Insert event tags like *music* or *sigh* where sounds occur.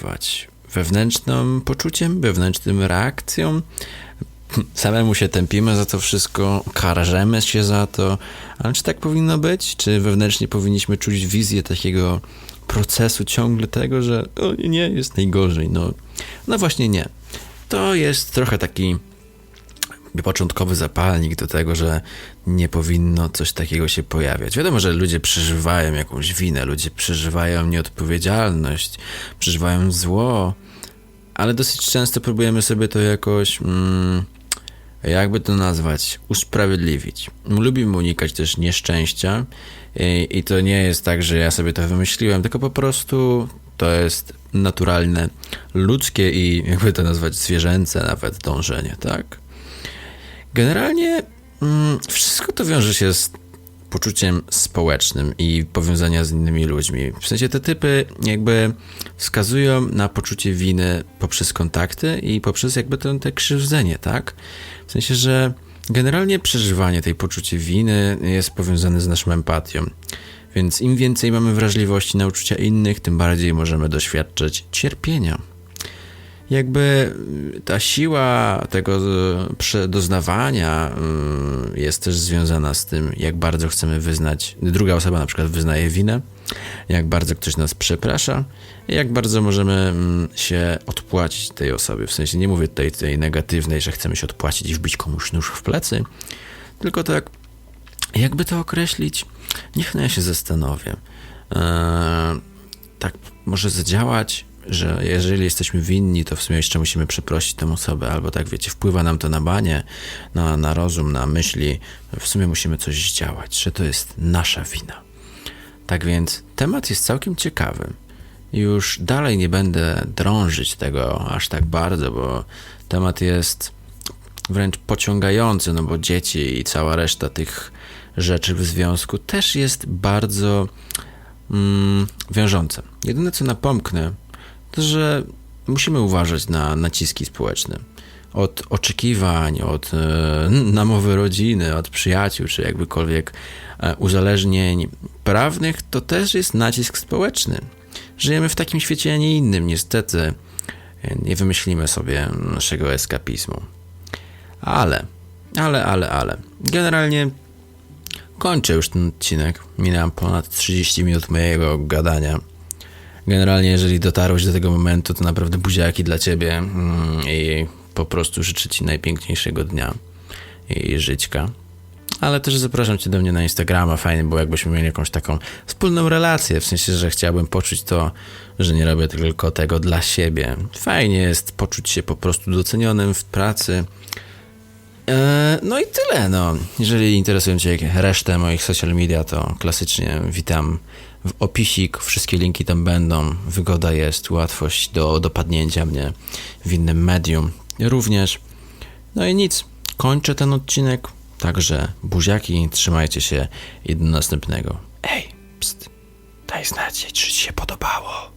nazwać? Wewnętrznym poczuciem, wewnętrznym reakcją? Samemu się tępimy za to wszystko, karażemy się za to, ale czy tak powinno być? Czy wewnętrznie powinniśmy czuć wizję takiego procesu ciągle tego, że o, nie, jest najgorzej? No, no właśnie nie. To jest trochę taki początkowy zapalnik do tego, że nie powinno coś takiego się pojawiać. Wiadomo, że ludzie przeżywają jakąś winę, ludzie przeżywają nieodpowiedzialność, przeżywają zło, ale dosyć często próbujemy sobie to jakoś, mm, jakby to nazwać, usprawiedliwić. Lubimy unikać też nieszczęścia i, i to nie jest tak, że ja sobie to wymyśliłem, tylko po prostu to jest naturalne, ludzkie i jakby to nazwać zwierzęce nawet dążenie, tak? Generalnie mm, wszystko to wiąże się z poczuciem społecznym i powiązania z innymi ludźmi. W sensie te typy jakby wskazują na poczucie winy poprzez kontakty i poprzez jakby to, te krzywdzenie, tak? W sensie, że generalnie przeżywanie tej poczucia winy jest powiązane z naszą empatią. Więc im więcej mamy wrażliwości na uczucia innych, tym bardziej możemy doświadczać cierpienia jakby ta siła tego doznawania y, jest też związana z tym, jak bardzo chcemy wyznać, druga osoba na przykład wyznaje winę, jak bardzo ktoś nas przeprasza jak bardzo możemy mm, się odpłacić tej osobie. W sensie nie mówię tutaj tej negatywnej, że chcemy się odpłacić i wbić komuś nóż w plecy, tylko tak, jakby to określić, niech no ja się zastanowię. Eee, tak może zadziałać że jeżeli jesteśmy winni, to w sumie jeszcze musimy przeprosić tę osobę, albo tak wiecie, wpływa nam to na banie, na, na rozum, na myśli, w sumie musimy coś działać, że to jest nasza wina. Tak więc temat jest całkiem ciekawy. Już dalej nie będę drążyć tego aż tak bardzo, bo temat jest wręcz pociągający, no bo dzieci i cała reszta tych rzeczy w związku też jest bardzo mm, wiążące. Jedyne co napomknę, że musimy uważać na naciski społeczne. Od oczekiwań, od e, *laughs* namowy rodziny, od przyjaciół, czy jakbykolwiek e, uzależnień prawnych, to też jest nacisk społeczny. Żyjemy w takim świecie, a nie innym, niestety. Nie wymyślimy sobie naszego eskapizmu. Ale, ale, ale, ale. Generalnie kończę już ten odcinek. Minęłam ponad 30 minut mojego gadania. Generalnie, jeżeli dotarłeś do tego momentu, to naprawdę buziaki dla ciebie mm, i po prostu życzę ci najpiękniejszego dnia i żyćka. Ale też zapraszam cię do mnie na Instagrama, fajnie było jakbyśmy mieli jakąś taką wspólną relację, w sensie, że chciałbym poczuć to, że nie robię tylko tego dla siebie. Fajnie jest poczuć się po prostu docenionym w pracy. E, no i tyle, no. Jeżeli interesują Cię resztę moich social media, to klasycznie witam w opisik, wszystkie linki tam będą, wygoda jest, łatwość do dopadnięcia mnie w innym medium również. No i nic, kończę ten odcinek, także buziaki, trzymajcie się i do następnego. Ej, pst, daj znać, czy Ci się podobało.